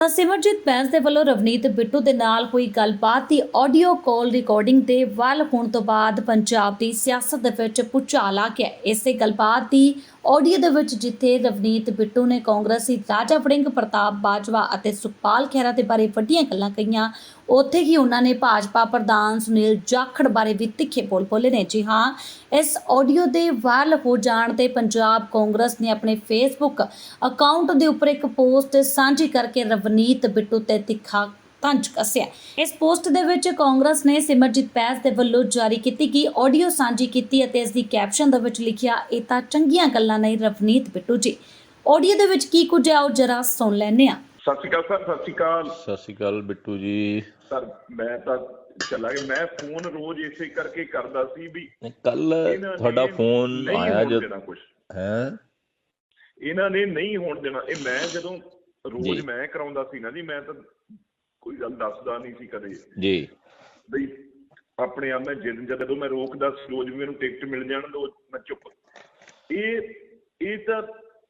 ਤਾਂ ਸਿਮਰਜੀਤ ਬੈਂਸ ਦੇ ਵੱਲੋਂ ਰਵਨੀਤ ਬਿੱਟੂ ਦੇ ਨਾਲ ਹੋਈ ਗੱਲਬਾਤ ਦੀ ਆਡੀਓ ਕਾਲ ਰਿਕਾਰਡਿੰਗ ਦੇ ਵਾਇਰਲ ਹੋਣ ਤੋਂ ਬਾਅਦ ਪੰਜਾਬ ਦੀ ਸਿਆਸਤ ਦੇ ਵਿੱਚ ਭੁਚਾਲ ਆ ਗਿਆ। ਇਸੇ ਗੱਲਬਾਤ ਦੀ ਆਡੀਓ ਦੇ ਵਿੱਚ ਜਿੱਥੇ ਰਵਨੀਤ ਬਿੱਟੂ ਨੇ ਕਾਂਗਰਸੀ ਰਾਜਾ ਵੜਿੰਗ ਪ੍ਰਤਾਪ ਬਾਜਵਾ ਅਤੇ ਸੁਖਪਾਲ ਖਹਿਰਾ ਦੇ ਬਾਰੇ ਵੱਡੀਆਂ ਗੱਲਾਂ ਕਹੀਆਂ ਉੱਥੇ ਹੀ ਉਹਨਾਂ ਨੇ ਭਾਜਪਾ ਪ੍ਰਧਾਨ ਸੁਨੀਲ ਜਾਖੜ ਬਾਰੇ ਵੀ ਤਿੱਖੇ ਬੋਲ ਬੋਲੇ ਨੇ। ਜੀ ਹਾਂ, ਇਸ ਆਡੀਓ ਦੇ ਵਾਇਰਲ ਹੋ ਜਾਣ ਤੇ ਪੰਜਾਬ ਕਾਂਗਰਸ ਨੇ ਆਪਣੇ ਫੇਸਬੁੱਕ ਅਕਾਊਂਟ ਦੇ ਉੱਪਰ ਇੱਕ ਪੋਸਟ ਸਾਂਝੀ ਕਰਕੇ ਰਵਨੀਤ ਬਿੱਟੂ ਤੇ ਤਿੱਖਾ ਤੰਜ ਕੱਸਿਆ। ਇਸ ਪੋਸਟ ਦੇ ਵਿੱਚ ਕਾਂਗਰਸ ਨੇ ਸਿਮਰਜੀਤ ਪੈਸ ਦੇ ਵੱਲੋਂ ਜਾਰੀ ਕੀਤੀ ਗਈ ਆਡੀਓ ਸਾਂਝੀ ਕੀਤੀ ਅਤੇ ਇਸ ਦੀ ਕੈਪਸ਼ਨ ਦੇ ਵਿੱਚ ਲਿਖਿਆ, ਇਹ ਤਾਂ ਚੰਗੀਆਂ ਗੱਲਾਂ ਨਹੀਂ ਰਵਨੀਤ ਬਿੱਟੂ ਜੀ। ਆਡੀਓ ਦੇ ਵਿੱਚ ਕੀ ਕੁਝ ਆਓ ਜਰਾ ਸੁਣ ਲੈਂਦੇ ਹਾਂ। ਸਤਿ ਸ਼੍ਰੀ ਅਕਾਲ ਸਰ ਸਤਿ ਸ਼੍ਰੀ ਅਕਾਲ। ਸਤਿ ਸ਼੍ਰੀ ਅਕਾਲ ਬਿੱਟੂ ਜੀ। ਸਰ ਮੈਂ ਤਾਂ ਚੱਲਾ ਗਿਆ ਮੈਂ ਫੋਨ ਰੋਜ਼ ਇਸੇ ਕਰਕੇ ਕਰਦਾ ਸੀ ਵੀ ਕੱਲ ਤੁਹਾਡਾ ਫੋਨ ਆਇਆ ਕੁਛ। ਹੈ? ਇਹਨਾਂ ਨੇ ਨਹੀਂ ਹੋਣ ਦੇਣਾ। ਇਹ ਮੈਂ ਜਦੋਂ ਰੋਜ਼ ਜੀ। ਮੈਂ ਕਰਾਉਂਦਾ ਸੀ ਨਾ ਜੀ ਮੈਂ ਤਾਂ ਕੋਈ ਗੱਲ ਦੱਸਦਾ ਨਹੀਂ ਸੀ ਕਦੇ। ਜੀ। ਬਈ ਆਪਣੇ ਆਪ ਮੈਂ ਜਿੰਨ ਜਦੋਂ ਮੈਂ ਰੋਕਦਾ ਸੀ ਰੋਜ਼ ਵੀ ਮੈਨੂੰ ਟਿਕਟ ਮਿਲ ਜਾਣ ਦੋ ਮੈਂ ਚੁੱਪ। ਇਹ ਇਹ ਤਾਂ